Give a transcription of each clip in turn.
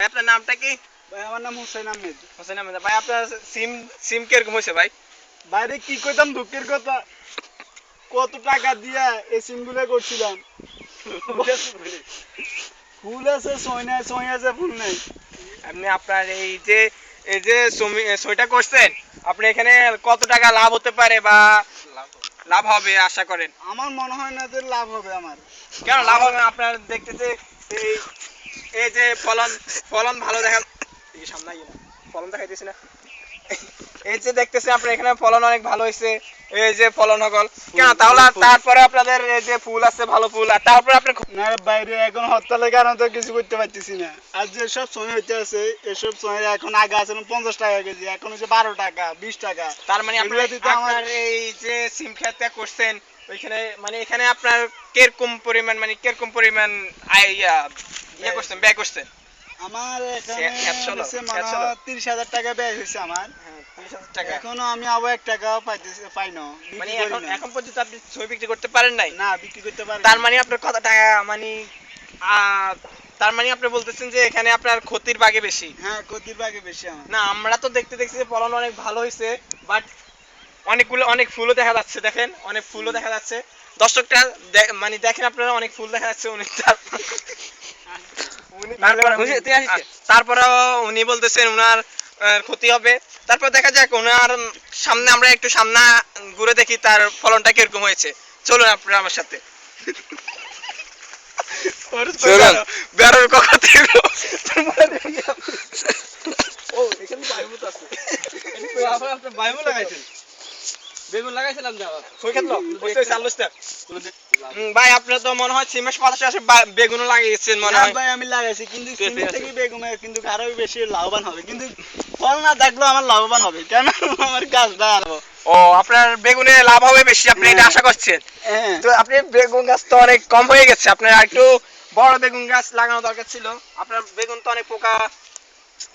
আপনার নামটা কি? ভাই আমার নাম হোসেন আহমেদ। হোসেন আহমেদ ভাই আপনার সিম সিম কীরকম হয়েছে ভাই? বাইরে কি কইতাম দুঃখের কথা। কত টাকা দিয়া এই সিমগুলো করছিলাম। ফুল আছে ছয় নাই ছয় আছে ফুল নাই। আপনি আপনার এই যে এই যে সইটা করছেন আপনি এখানে কত টাকা লাভ হতে পারে বা লাভ হবে আশা করেন? আমার মনে হয় না যে লাভ হবে আমার। কেন লাভ হবে? আপনার দেখতেছে এই এই যে ফলন ফলন ভালো দেখা সামনে ফলন দেখাইতেছি না। এই যে দেখতেছে আপনার এখানে ফলন অনেক ভালো হয়েছে এই যে ফলন কেন? তাহলে তারপরে আপনাদের এই যে ফুল আছে ভালো ফুল। আর তারপরে আপনার খ- না বাইরে এখন হরতালের কারণে তো কিছু করতে পারতেছি না। আর যেসব সময় হইতে আছে এসব সময় এখন আগে আছে পঞ্চাশ টাকা কেজি এখন হচ্ছে বারো টাকা বিশ টাকা। তার মানে আপনার এই যে সিম খেতে করছেন ওইখানে মানে এখানে আপনার কীরকম পরিমাণ মানে কীরকম পরিমাণ ইয়ে করছেন ব্যয় করছেন? আমার। তিরিশ হাজার টাকা ব্যয় হয়েছে আমার। হ্যাঁ এখনও আমি আবার এক টাকাও পাইতেছি পাই না মানে এখন এখন পর্যন্ত আপনি ছবি বিক্রি করতে পারেন নাই? না বিক্রি করতে পারি তার মানে আপনার কত টাকা মানে তার মানে আপনি বলতেছেন যে এখানে আপনার ক্ষতির ভাগে বেশি। হ্যাঁ ক্ষতির ভাগে বেশি না আমরা তো দেখতে দেখছি যে ফলন অনেক ভালো হয়েছে বাট অনেকগুলো অনেক ফুলও দেখা যাচ্ছে দেখেন অনেক ফুলও দেখা যাচ্ছে। দর্শকটা মানে দেখেন আপনারা অনেক ফুল দেখা যাচ্ছে উনি তারপরে উনি বলতেছেন উনার ক্ষতি হবে। তারপর দেখা যাক ওনার সামনে আমরা একটু সামনে ঘুরে দেখি তার ফলনটা কীরকম হয়েছে। চলুন আপনারা আমার সাথে। বেরোর কখন থেকে ও এখানে বায়ুমত আছে আপনার আপনার বায়ুমত লাগাইছেন বেগুন লাগাইছিলাম ভাই আপনার তো মনে হয় সিমেশ পাশাপাশি বা- বেগুনও লাগিয়েছেন মনে হয়। ভাই আমি লাগাইছি কিন্তু সিমের থেকে বেগুনে কিন্তু আরও বেশি লাভবান হবে। কিন্তু ফল না থাকলেও আমার লাভবান হবে কেন? আমার গাছটা আনব ও আপনার বেগুনে লাভ হবে বেশি আপনি এটা হ্যাঁ। আশা করছেন? হ্যাঁ। তো আপনি বেগুন গাছ তো অনেক কম হয়ে গেছে আপনার একটু বড় বেগুন গাছ লাগানো দরকার ছিল। আপনার বেগুন তো অনেক পোকা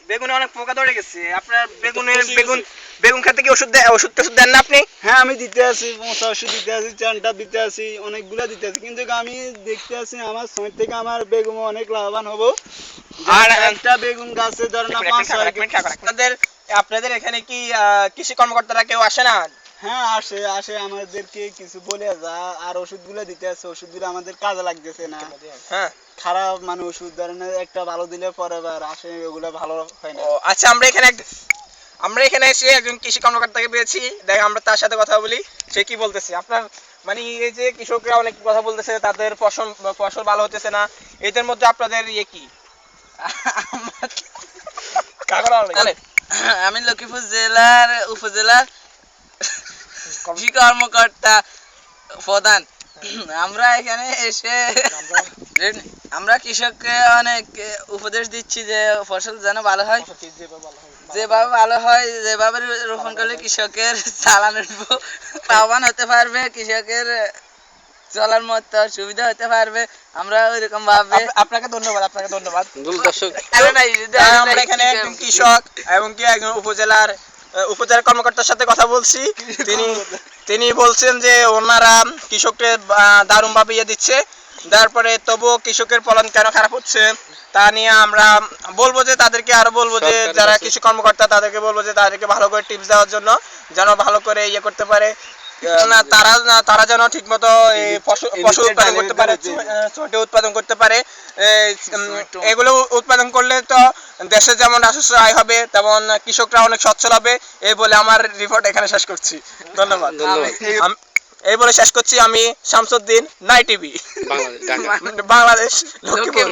বেগুনে অনেক পোকা ধরে গেছে। আপনার বেগুনের বেগুন গেছে। বেগুন খেতে কি ওষুধ দেয় ওষুধ টষুধ দেন না আপনি? হ্যাঁ আমি দিতে আছি মশা ওষুধ দিতে আছি চানটা দিতে আছি অনেকগুলা দিতে আছি কিন্তু আমি দেখতে আছি আমার সময় থেকে আমার বেগুন অনেক লাভবান হব। আর, একটা বেগুন গাছে ধরেন না পাঁচ। আপনাদের আপনাদের এখানে কি কৃষি কর্মকর্তারা কেউ আসে না? হ্যাঁ আসে আসে। আমাদেরকে কিছু বলে যা আর ওষুধ ওষুধগুলো দিতে আছে ওষুধগুলো আমাদের কাজে লাগতেছে না। হ্যাঁ। খারাপ মানে ওষুধ ধরেন একটা ভালো দিলে পরে বার আসে ওগুলো ভালো হয় না। আচ্ছা আমরা এখানে আমরা এখানে এসে একজন কৃষি কর্মকর্তাকে পেয়েছি। দেখ আমরা তার সাথে কথা বলি। সে কি বলতেছে? আপনার মানে এই যে কৃষকরা অনেক কথা বলতেছে তাদের ফসল ফসল ভালো হতেছে না এদের মধ্যে আপনাদের ইয়ে কি? আমি লক্ষ্মীপুর জেলার উপজেলার কৃষি কর্মকর্তা প্রধান। আমরা এখানে এসে আমরা কৃষককে অনেক উপদেশ দিচ্ছি যে ফসল যেন ভালো হয়। যেভাবে ভালো হয় যেভাবে রোপণ করলে কৃষকের চালানোর উপর লাভবান হতে পারবে কৃষকের চলার মতো সুবিধা হতে পারবে। আমরা ওইরকম ভাবে আপনাকে ধন্যবাদ আপনাকে ধন্যবাদ। দর্শক। আমরা এখানে একজন কৃষক এবং কি একজন উপজেলার উপজেলা কর্মকর্তার সাথে কথা বলছি। তিনি তিনি বলছেন যে ওনারা কৃষকদের দারুণ ভাবে ইয়ে দিচ্ছে। তারপরে তবুও কৃষকের ফলন কেন খারাপ হচ্ছে? তা নিয়ে আমরা বলব যে তাদেরকে আরও বলব যে যারা কৃষি কর্মকর্তা তাদেরকে বলব যে তাদেরকে ভালো করে টিপস দেওয়ার জন্য যেন ভালো করে ইয়ে করতে পারে। না তারা না তারা যেন ঠিক মতো ফসল উৎপাদন করতে পারে ছোট উৎপাদন করতে পারে। এগুলো উৎপাদন করলে তো দেশে যেমন রাজস্ব আয় হবে তেমন কৃষকরা অনেক সচ্ছল হবে। এই বলে আমার রিপোর্ট এখানে শেষ করছি। ধন্যবাদ। এই বলে শেষ করছি আমি শামসুদ্দিন নাই টিভি। বাংলাদেশ লক্ষ্মীপুর।